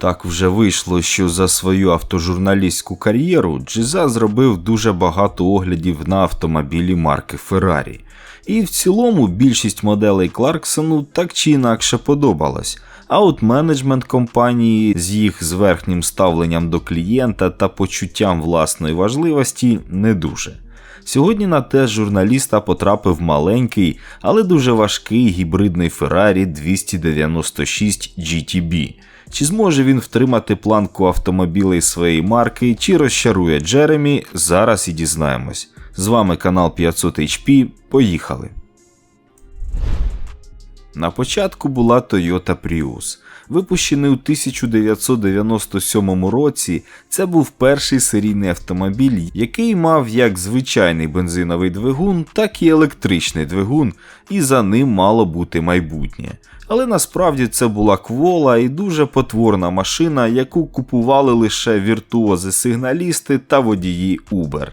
Так вже вийшло, що за свою автожурналістську кар'єру Джиза зробив дуже багато оглядів на автомобілі марки Ferrari. І в цілому більшість моделей Кларксону так чи інакше подобалась. А от менеджмент компанії з їх зверхнім ставленням до клієнта та почуттям власної важливості не дуже. Сьогодні на тест журналіста потрапив маленький, але дуже важкий гібридний Ferrari 296 GTB. Чи зможе він втримати планку автомобілей своєї марки, чи розчарує Джеремі, зараз і дізнаємось. З вами канал 500 HP. Поїхали! На початку була Toyota Prius. Випущений у 1997 році, це був перший серійний автомобіль, який мав як звичайний бензиновий двигун, так і електричний двигун, і за ним мало бути майбутнє. Але насправді це була квола і дуже потворна машина, яку купували лише віртуози-сигналісти та водії Uber.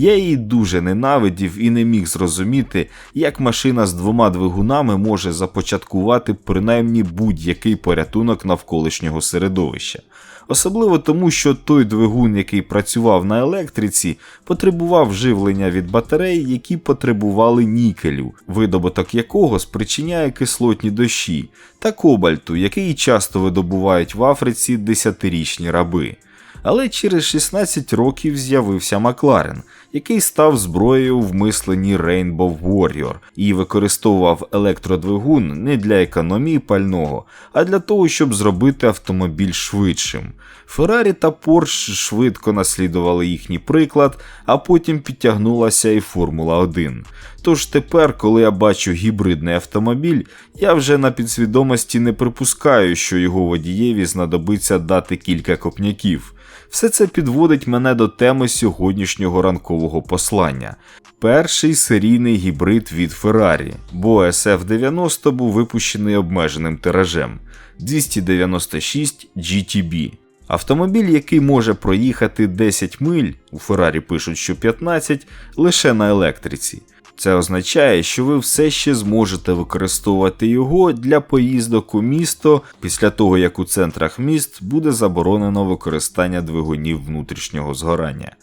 Я її дуже ненавидів і не міг зрозуміти, як машина з двома двигунами може започаткувати принаймні будь-який порятунок навколишнього середовища. Особливо тому, що той двигун, який працював на електриці, потребував живлення від батарей, які потребували нікелю, видобуток якого спричиняє кислотні дощі, та кобальту, який часто видобувають в Африці десятирічні раби. Але через 16 років з'явився Макларен, який став зброєю в мисленні Rainbow Warrior і використовував електродвигун не для економії пального, а для того, щоб зробити автомобіль швидшим. Феррарі та Порш швидко наслідували їхній приклад, а потім підтягнулася і Формула 1. Тож тепер, коли я бачу гібридний автомобіль, я вже на підсвідомості не припускаю, що його водієві знадобиться дати кілька копняків. Все це підводить мене до теми сьогоднішнього ранкового послання. Перший серійний гібрид від Ferrari, бо SF90 був випущений обмеженим тиражем 296 GTB. Автомобіль, який може проїхати 10 миль, у Ferrari пишуть, що 15, лише на електриці. Це означає, що ви все ще зможете використовувати його для поїздок у місто після того, як у центрах міст буде заборонено використання двигунів внутрішнього згорання.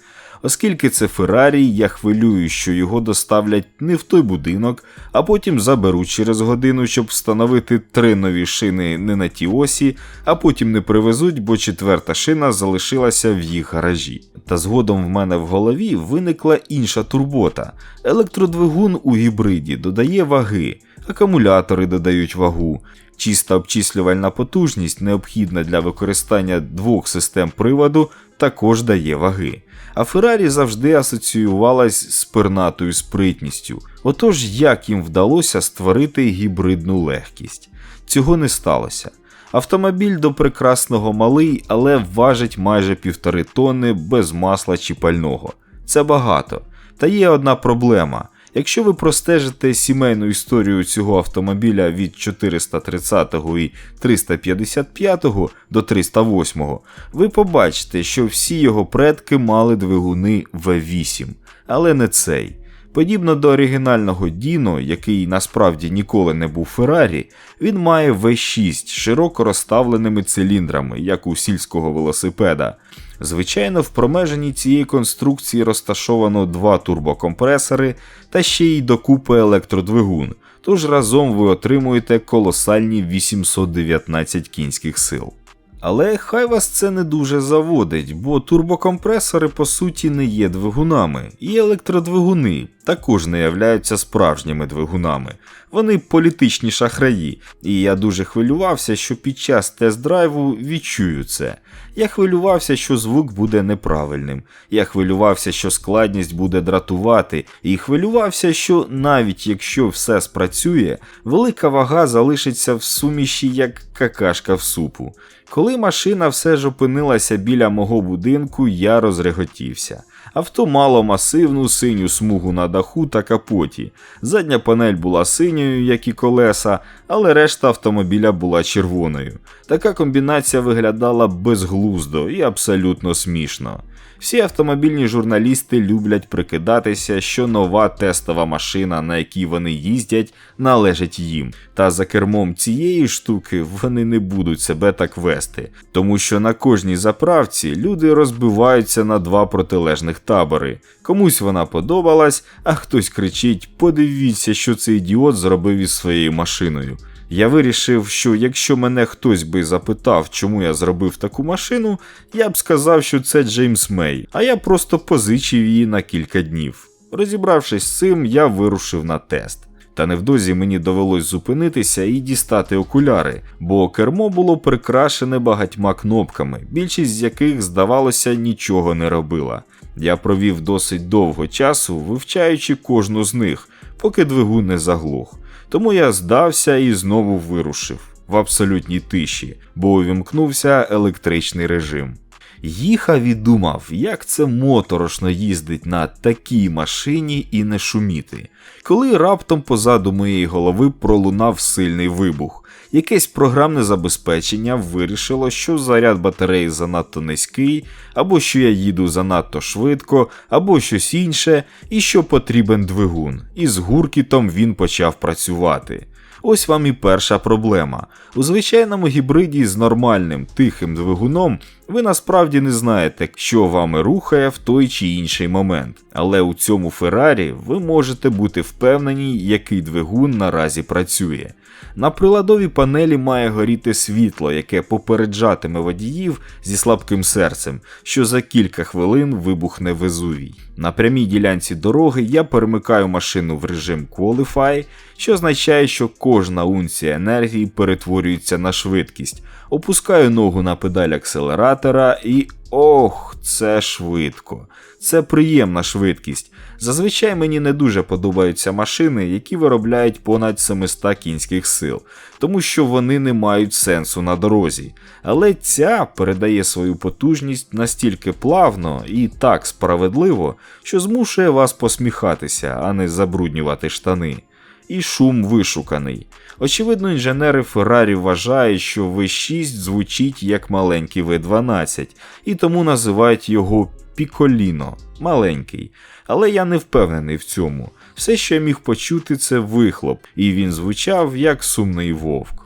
Оскільки це Феррарі, я хвилюю, що його доставлять не в той будинок, а потім заберуть через годину, щоб встановити три нові шини не на ті осі, а потім не привезуть, бо четверта шина залишилася в їх гаражі. Та згодом в мене в голові виникла інша турбота. Електродвигун у гібриді додає ваги, акумулятори додають вагу. Чиста обчислювальна потужність, необхідна для використання двох систем приводу, також дає ваги. А Феррарі завжди асоціювалась з пернатою спритністю. Отож, як їм вдалося створити гібридну легкість? Цього не сталося. Автомобіль до прекрасного малий, але важить майже півтори тонни без масла чи пального. Це багато. Та є одна проблема. Якщо ви простежите сімейну історію цього автомобіля від 430 і 355 до 308, ви побачите, що всі його предки мали двигуни V8, але не цей. Подібно до оригінального Діно, який насправді ніколи не був Феррарі, він має V6 широко розставленими циліндрами, як у сільського велосипеда. Звичайно, в промеженні цієї конструкції розташовано два турбокомпресори та ще й докупи електродвигун, тож разом ви отримуєте колосальні 819 кінських сил. Але хай вас це не дуже заводить, бо турбокомпресори по суті не є двигунами, і електродвигуни також не являються справжніми двигунами. Вони політичні шахраї, і я дуже хвилювався, що під час тест-драйву відчую це. Я хвилювався, що звук буде неправильним. Я хвилювався, що складність буде дратувати, і хвилювався, що навіть якщо все спрацює, велика вага залишиться в суміші як какашка в супу. Коли машина все ж опинилася біля мого будинку, я розреготівся. Авто мало масивну синю смугу на даху та капоті. Задня панель була синьою, як і колеса, але решта автомобіля була червоною. Така комбінація виглядала безглуздо і абсолютно смішно. Всі автомобільні журналісти люблять прикидатися, що нова тестова машина, на якій вони їздять, належить їм. Та за кермом цієї штуки вони не будуть себе так вести, тому що на кожній заправці люди розбиваються на два протилежних табори. Комусь вона подобалась, а хтось кричить: подивіться, що цей ідіот зробив із своєю машиною. Я вирішив, що якщо мене хтось би запитав, чому я зробив таку машину, я б сказав, що це Джеймс Мей, а я просто позичив її на кілька днів. Розібравшись з цим, я вирушив на тест. Та невдовзі мені довелось зупинитися і дістати окуляри, бо кермо було прикрашене багатьма кнопками, більшість з яких, здавалося, нічого не робила. Я провів досить довго часу, вивчаючи кожну з них, поки двигун не заглох. Тому я здався і знову вирушив в абсолютній тиші, бо увімкнувся електричний режим. Їхав і думав, як це моторошно їздить на такій машині і не шуміти, коли раптом позаду моєї голови пролунав сильний вибух. Якесь програмне забезпечення вирішило, що заряд батареї занадто низький, або що я їду занадто швидко, або щось інше, і що потрібен двигун, і з гуркітом він почав працювати. Ось вам і перша проблема. У звичайному гібриді з нормальним тихим двигуном ви насправді не знаєте, що вами рухає в той чи інший момент. Але у цьому Феррарі ви можете бути впевнені, який двигун наразі працює. На приладовій панелі має горіти світло, яке попереджатиме водіїв зі слабким серцем, що за кілька хвилин вибухне Везувій. На прямій ділянці дороги я перемикаю машину в режим Qualify, що означає, що кожна унція енергії перетворюється на швидкість. Опускаю ногу на педаль акселератора і ох, це швидко. Це приємна швидкість. Зазвичай мені не дуже подобаються машини, які виробляють понад 700 кінських сил, тому що вони не мають сенсу на дорозі. Але ця передає свою потужність настільки плавно і так справедливо, що змушує вас посміхатися, а не забруднювати штани. І шум вишуканий. Очевидно, інженери Феррарі вважають, що V6 звучить як маленький V12, і тому називають його Піколіно маленький. Але я не впевнений в цьому. Все, що я міг почути, це вихлоп, і він звучав як сумний вовк.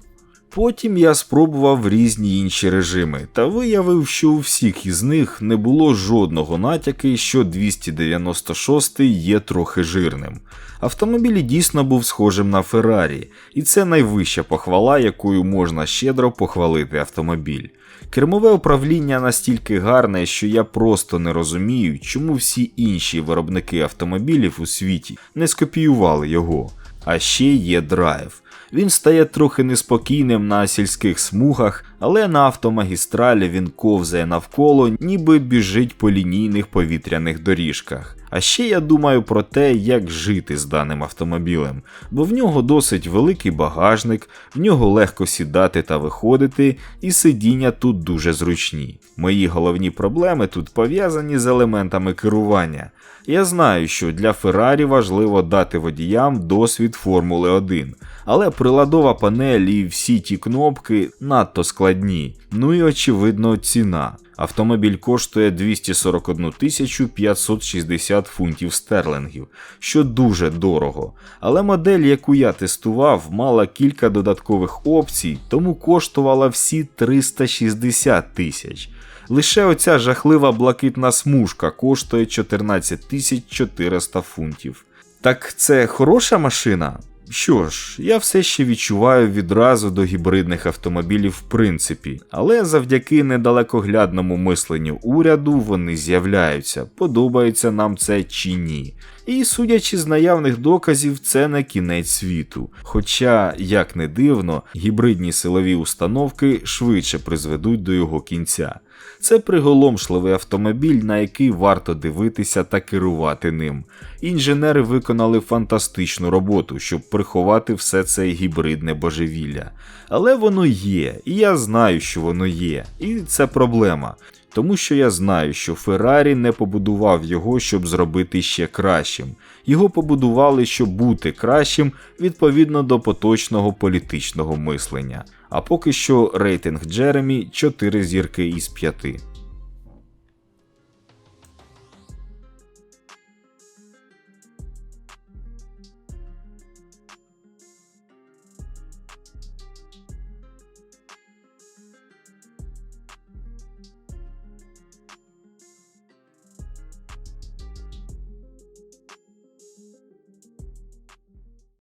Потім я спробував різні інші режими та виявив, що у всіх із них не було жодного натяки, що 296 є трохи жирним. Автомобіль дійсно був схожим на Феррарі, і це найвища похвала, якою можна щедро похвалити автомобіль. Кермове управління настільки гарне, що я просто не розумію, чому всі інші виробники автомобілів у світі не скопіювали його. А ще є драйв. Він стає трохи неспокійним на сільських смугах, але на автомагістралі він ковзає навколо, ніби біжить по лінійних повітряних доріжках. А ще я думаю про те, як жити з даним автомобілем, бо в нього досить великий багажник, в нього легко сідати та виходити, і сидіння тут дуже зручні. Мої головні проблеми тут пов'язані з елементами керування. Я знаю, що для Феррарі важливо дати водіям досвід Формули 1, але приладова панель і всі ті кнопки надто складні. Ну і очевидно ціна. Автомобіль коштує 241 560 фунтів стерлингів, що дуже дорого. Але модель, яку я тестував, мала кілька додаткових опцій, тому коштувала всі 360 тисяч. Лише оця жахлива блакитна смужка коштує 14 400 фунтів. Так це хороша машина? Що ж, я все ще відчуваю відразу до гібридних автомобілів в принципі, але завдяки недалекоглядному мисленню уряду вони з'являються, подобається нам це чи ні. І судячи з наявних доказів, це не кінець світу. Хоча, як не дивно, гібридні силові установки швидше призведуть до його кінця. Це приголомшливий автомобіль, на який варто дивитися та керувати ним. Інженери виконали фантастичну роботу, щоб приховати все це гібридне божевілля. Але воно є, і я знаю, що воно є, і це проблема. Тому що я знаю, що Феррарі не побудував його, щоб зробити ще кращим. Його побудували, щоб бути кращим відповідно до поточного політичного мислення. А поки що рейтинг Джеремі 4 зірки із 5.